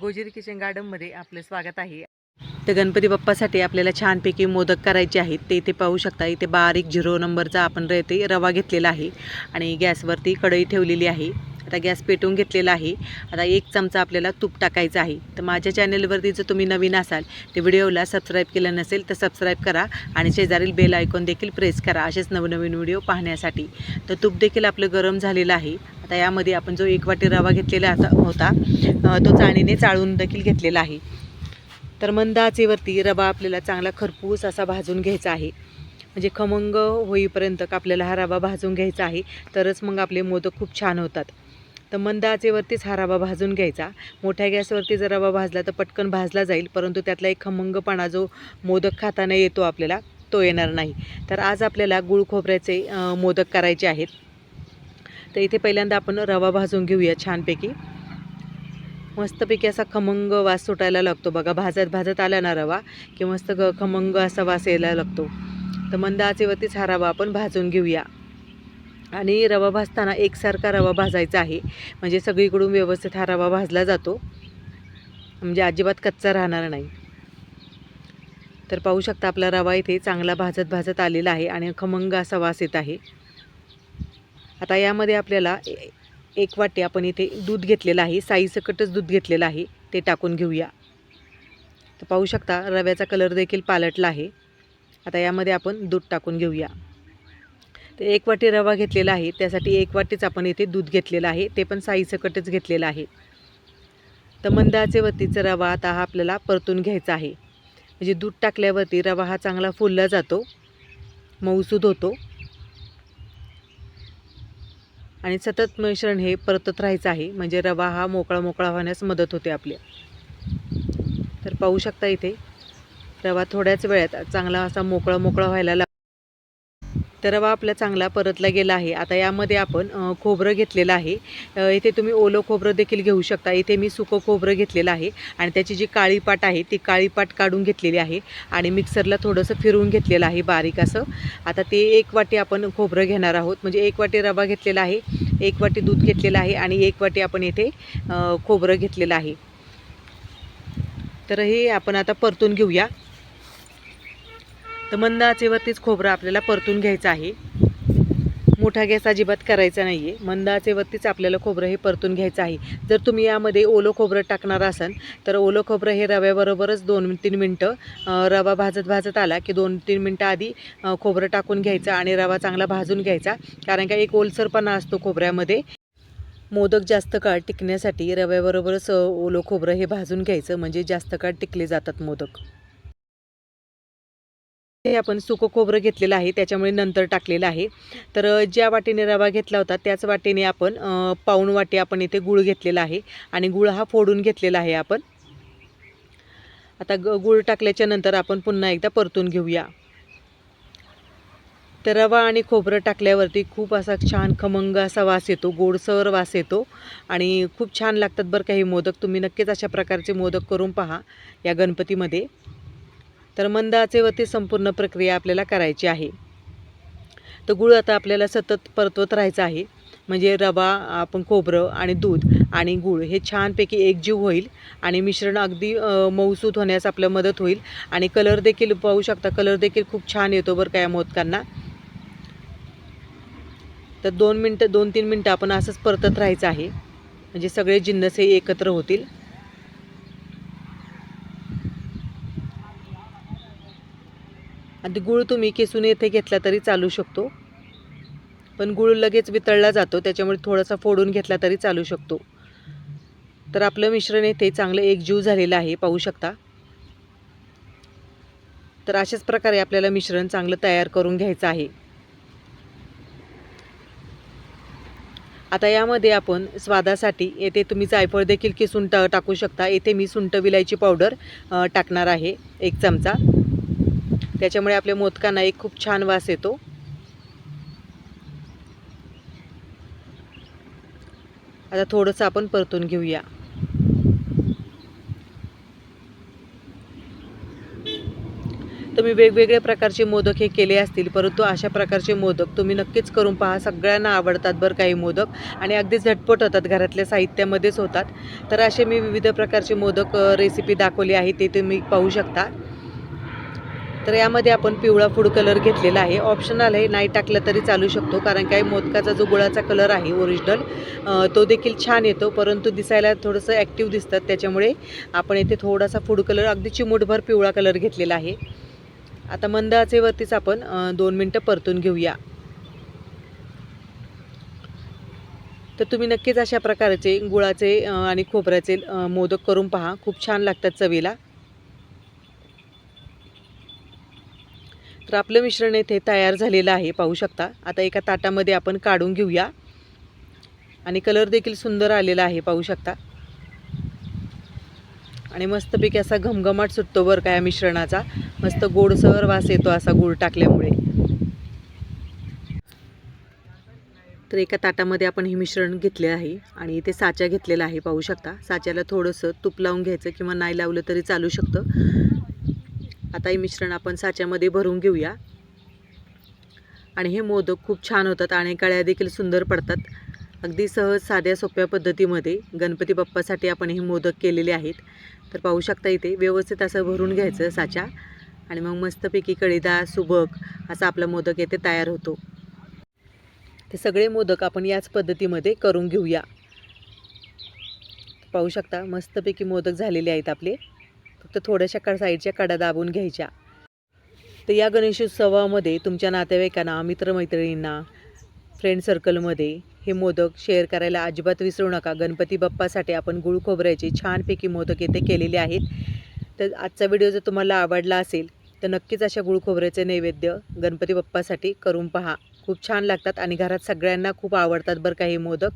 गोजिरी kitchen गार्डनमध्ये आपलं स्वागत आहे. तर गणपती बाप्पासाठी आपल्याला छानपैकी मोदक करायचे आहेत. ते इथे पाहू शकता इथे बारीक झिरो नंबरचा आपण ते रवा घेतलेला आहे आणि गॅसवरती कढई ठेवलेली आहे. आता गॅस पेटवून घेतलेला आहे. आता एक चमचा आपल्याला तूप टाकायचं आहे. तर माझ्या चॅनलवरती जर तुम्ही नवीन असाल तर व्हिडिओला सबस्क्राईब केलं नसेल तर सबस्क्राईब करा आणि शेजारील बेल आयकॉन देखील प्रेस करा. असेच नवनवीन व्हिडिओ पाहण्यासाठी. तर तूप देखील आपलं गरम झालेलं आहे. आता यामध्ये आपण जो एक वाटी रवा घेतलेला होता तो चाळणीने चाळून देखील घेतलेला आहे. तर मंद आचेवरती रवा आपल्याला चांगला खरपूस असा भाजून घ्यायचा आहे. म्हणजे खमंग होईपर्यंत का आपल्याला हा रवा भाजून घ्यायचा आहे तरच मग आपले मोदक खूप छान होतात. तर मंद आचेवरतीच हा रवा भाजून घ्यायचा. मोठ्या गॅसवरती जर रवा भाजला तर पटकन भाजला जाईल परंतु त्यातला एक खमंगपणा जो मोदक खाताना येतो आपल्याला तो येणार नाही. तर आज आपल्याला गुळ खोबऱ्याचे मोदक करायचे आहेत. तर इथे पहिल्यांदा आपण रवा भाजून घेऊया छानपैकी. मस्तपैकी असा खमंग वास सुटायला लागतो बघा. भाजत भाजत आला ना रवा की मस्त ग खमंग असा वास यायला लागतो. तर मंद आचेवरतीच हा रवा आपण भाजून घेऊया. आणि रवा भाजताना एकसारखा रवा भाजायचा आहे. म्हणजे सगळीकडून व्यवस्थित हा रवा भाजला जातो. म्हणजे अजिबात कच्चा राहणार नाही. तर पाहू शकता आपला रवा इथे चांगला भाजत भाजत आलेला आहे आणि खमंग असा वास येत आहे. आता यामध्ये आपल्याला ए- एक वाटी आपण इथे दूध घेतलेलं आहे साईसकटच दूध घेतलेलं आहे ते टाकून घेऊया. तर पाहू शकता रव्याचा कलर देखील पालटला आहे. आता यामध्ये आपण दूध टाकून घेऊया. तर एक वाटी रवा घेतलेला आहे त्यासाठी एक वाटीच आपण इथे दूध घेतलेलं आहे ते पण साईसकटच घेतलेलं आहे. तर मंदाचे वतीचा रवा आता हा आपल्याला परतून घ्यायचा आहे. म्हणजे दूध टाकल्यावरती रवा हा चांगला फुलला जातो मऊसूद होतो. आणि सतत मिश्रण हे परतत राहायचं आहे. म्हणजे रवा हा मोकळा मोकळा होण्यास मदत होते आपल्या तर पाहू शकता इथे रवा थोड्याच वेळात चांगला असा मोकळा मोकळा व्हायला तर रवा आपला चांगला परतला गेला आहे. आता यामध्ये आपण खोबरं घेतलेलं आहे. इथे तुम्ही ओलं खोबरं देखील घेऊ शकता. इथे मी सुकं खोबरं घेतलेलं आहे आणि त्याची जी काळी पाट आहे ती काळी पाट काढून घेतलेली आहे आणि मिक्सरला थोडंसं फिरवून घेतलेलं आहे बारीक असं. आता ते एक वाटी आपण खोबरं घेणार आहोत. म्हणजे एक वाटी रवा घेतलेला आहे एक वाटी दूध घेतलेलं आहे आणि एक वाटी आपण इथे खोबरं घेतलेलं आहे. तर हे आपण आता परतून घेऊया. तर मंद आचेवरतीच खोबरं आपल्याला परतून घ्यायचं आहे. मोठा गॅस अजिबात करायचा नाही आहे मंद आचेवरतीच आपल्याला खोबरं हे परतून घ्यायचं आहे. जर तुम्ही यामध्ये ओलं खोबरं टाकणार असाल तर ओलं खोबरं हे रव्याबरोबरच दोन तीन मिनटं रवा भाजत भाजत आला की दोन तीन मिनटं आधी खोबरं टाकून घ्यायचं आणि रवा चांगला भाजून घ्यायचा. कारण का एक ओलसरपणा असतो खोबऱ्यामध्ये. मोदक जास्त काळ टिकण्यासाठी रव्याबरोबरच ओलं खोबरं हे भाजून घ्यायचं. म्हणजे जास्त काळ टिकले जातात मोदक. हे आपण सुकं खोबरं घेतलेलं आहे त्याच्यामुळे नंतर टाकलेलं आहे. तर ज्या वाटीने रवा घेतला होता त्याच वाटेने आपण पाऊण वाटी आपण इथे गुळ घेतलेला आहे आणि गुळ हा फोडून घेतलेला आहे आपण. आता ग गुळ टाकल्याच्या नंतर आपण पुन्हा एकदा परतून घेऊया. तर रवा आणि खोबरं टाकल्यावरती खूप असा छान खमंग असा वास येतो गोडसर वास येतो आणि खूप छान लागतात बरं का हे मोदक. तुम्ही नक्कीच अशा प्रकारचे मोदक करून पहा या गणपतीमध्ये. तर मंद आचेवरती संपूर्ण प्रक्रिया आपल्याला करायची आहे. तर गूळ आता आपल्याला सतत परतवत राहायचं आहे. म्हणजे रवा आपण खोबरं आणि दूध आणि गूळ हे छानपैकी एकजीव होईल आणि मिश्रण अगदी मऊसूत होण्यास आपलं मदत होईल. आणि कलर देखील पाहू शकता कलर देखील खूप छान येतो बरं का या मोदकांना. तर दोन मिनटं दोन तीन मिनटं आपण असंच परतत राहायचं आहे. म्हणजे सगळे जिन्नस हे एकत्र होतील. आणि गुळ तुम्ही किसून येथे घेतला तरी चालू शकतो. पण गुळ लगेच वितळला जातो त्याच्यामुळे थोडासा फोडून घेतला तरी चालू शकतो. तर आपलं मिश्रण येथे चांगलं एकजीव झालेलं आहे पाहू शकता. तर अशाच प्रकारे आपल्याला मिश्रण चांगलं तयार करून घ्यायचं आहे. आता यामध्ये आपण स्वादासाठी येथे तुम्ही जायफळ देखील किसून टा टाकू शकता. येथे मी सुंट विलायची पावडर टाकणार आहे एक चमचा. त्याच्यामुळे आपल्या मोदकांना एक खूप छान वास येतो. आता थोडंसं आपण परतून घेऊया. तुम्ही वेगवेगळ्या प्रकारचे मोदक हे केले असतील परंतु अशा प्रकारचे मोदक तुम्ही नक्कीच करून पहा. सगळ्यांना आवडतात बरं काही मोदक आणि अगदी झटपट होतात घरातल्या साहित्यामध्येच होतात. तर असे मी विविध प्रकारचे मोदक रेसिपी दाखवली आहे ते तुम्ही पाहू शकता. तर यामध्ये आपण पिवळा फूड कलर घेतलेला आहे. ऑप्शनल आहे नाही टाकलं तरी चालू शकतो कारण काय मोदकाचा जो गुळाचा कलर आहे ओरिजिनल तो देखील छान येतो परंतु दिसायला थोडंसं ॲक्टिव्ह दिसतात. त्याच्यामुळे आपण इथे थोडासा फूड कलर अगदी चिमूटभर पिवळा कलर घेतलेला आहे. आता मंद आचेवरतीच आपण दोन मिनटं परतून घेऊया. तर तुम्ही नक्कीच अशा प्रकारचे गुळाचे आणि खोबऱ्याचे मोदक करून पहा. खूप छान लागतात चवीला. तर आपलं मिश्रण येथे तयार झालेलं आहे पाहू शकता. आता एका ताटामध्ये आपण काढून घेऊया. आणि कलर देखील सुंदर आलेला आहे पाहू शकता. आणि मस्तपैकी असा घमघमाट सुटतो बरं का या मिश्रणाचा. मस्त गोडसर वास येतो असा गूळ टाकल्यामुळे. तर एका ताटामध्ये आपण हे मिश्रण घेतले आहे आणि इथे साचा घेतलेला आहे पाहू शकता. साच्याला थोडंसं तूप लावून घ्यायचं किंवा नाही लावलं तरी चालू शकतं. आता हे मिश्रण आपण साच्यामध्ये भरून घेऊया. आणि हे मोदक खूप छान होतात आणि कळ्या देखील सुंदर पडतात. अगदी सहज साध्या सोप्या पद्धतीमध्ये गणपती बाप्पासाठी आपण हे मोदक केलेले आहेत. तर पाहू शकता इथे व्यवस्थित असं भरून घ्यायचं साचा. आणि मग मस्तपैकी कळीदा सुबक असा आपला मोदक येथे तयार होतो. ते सगळे मोदक आपण याच पद्धतीमध्ये करून घेऊया. पाहू शकता मस्तपैकी मोदक झालेले आहेत आपले. फक्त थोड्याशा कड साईडच्या कडा दाबून घ्यायच्या. तर या गणेशोत्सवामध्ये तुमच्या नातेवाईकांना मित्रमैत्रिणींना फ्रेंड सर्कलमध्ये हे मोदक शेअर करायला अजिबात विसरू नका. गणपती बाप्पासाठी आपण गुळ खोबऱ्याचे छानपैकी मोदक येथे केलेले आहेत. तर आजचा व्हिडिओ जर तुम्हाला आवडला असेल तर नक्कीच अशा गुळ खोबऱ्याचे नैवेद्य गणपती बाप्पासाठी करून पहा. खूप छान लागतात आणि घरात सगळ्यांना खूप आवडतात बरं का हे मोदक.